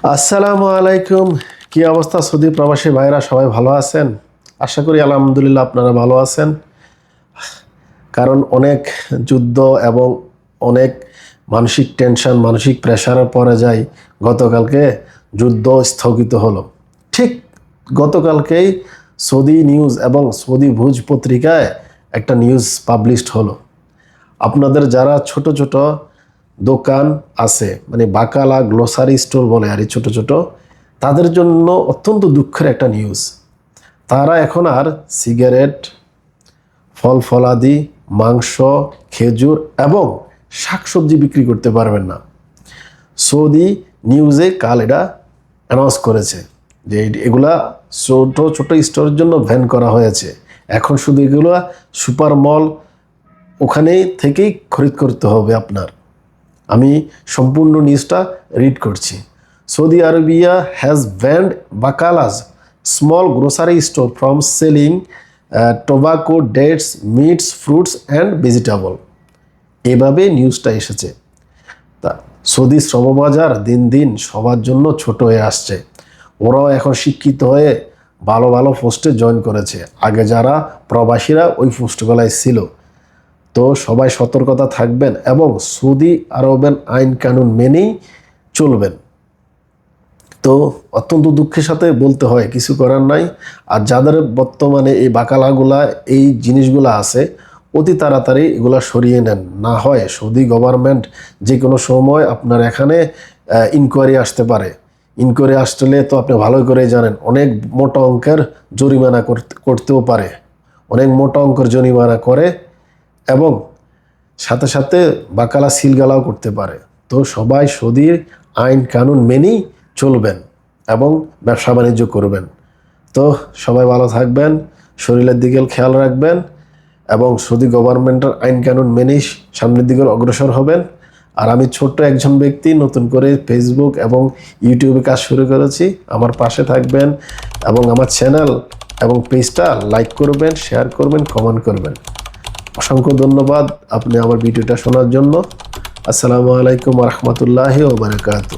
আসসালামু আলাইকুম। কি অবস্থা সৌদি প্রবাসী ভাইরা, সবাই ভালো আছেন? আশা করি আলহামদুলিল্লাহ আপনারা ভালো আছেন। কারণ অনেক যুদ্ধ এবং অনেক মানসিক টেনশন, মানসিক প্রেশারে পরে যায় গতকালকে যুদ্ধ স্থগিত হলো। ঠিক গতকালকেই সৌদি নিউজ এবং সৌদি ভুজ পত্রিকায় একটা নিউজ পাবলিশড হলো। আপনাদের যারা ছোট ছোট দোকান আছে মানে বাকালা গ্লোসারি স্টোর বলে আর এই ছোট ছোট, তাদের জন্য অত্যন্ত দুঃখের একটা নিউজ তারা এখন আর সিগারেট, ফল ফলাদি, মাংস, খেজুর এবং শাকসবজি বিক্রি করতে পারবেন না। সৌদি নিউজে কাল এটা অ্যানাউন্স করেছে যে এগুলা ছোট ছোট স্টোরের জন্য ভ্যান করা হয়েছে। এখন শুধু এগুলো সুপার মল ওখানে থেকেই খরিদ করতে হবে আপনার। আমি সম্পূর্ণ নিউজটা রিড করছি। Saudi Arabia has banned baqalas small grocery store from selling tobacco dates meats fruits and vegetable এভাবে নিউজটা এসেছে। তা সৌদি শ্রমবাজার দিন দিন সবার জন্য ছোট হয়ে আসছে। ওরাও এখন শিক্ষিত হয়ে ভালো ভালো পোস্টে জয়েন করেছে। আগে যারা প্রবাসীরা ওই পোস্টগুলায় ছিল তো সবাই সতর্কতা থাকবেন এবং সৌদি আরবের আইন কানুন মেনেই চলবেন। তো অত্যন্ত দুঃখের সাথে বলতে হয়, কিছু করার নাই। আর যাদের বর্তমানে এই বাকালাগুলা, এই জিনিসগুলো আছে, অতি তাড়াতাড়ি এগুলা সরিয়ে নেন। না হয় সৌদি গভর্নমেন্ট যে কোনো সময় আপনার এখানে ইনকোয়ারি আসতে পারে। ইনকোয়ারি আসলে তো আপনি ভালো করে জানেন, অনেক মোটা অঙ্কের জরিমানা করতে, করতেও পারে। অনেক মোটা অঙ্কের জরিমানা করে এবং সাথে সাথে বাকালা সিলগালাও করতে পারে। তো সবাই সৌদির আইন কানুন মেনেই চলবেন এবং ব্যবসা বাণিজ্য করবেন। তো সবাই ভালো থাকবেন, শরীরের দিকে খেয়াল রাখবেন এবং সৌদি গভর্নমেন্টের আইন কানুন মেনেই সামনের দিকে অগ্রসর হবেন। আর আমি ছোট্ট একজন ব্যক্তি, নতুন করে ফেসবুক এবং ইউটিউবে কাজ শুরু করেছি। আমার পাশে থাকবেন এবং আমার চ্যানেল এবং পেজটা লাইক করবেন শেয়ার করবেন কমেন্ট করবেন। অসংখ্য ধন্যবাদ। আপনি আমার ভিডিওটা শোনার জন্য। আসসালামু আলাইকুম রহমতুল্লাহ ওবরাকাতু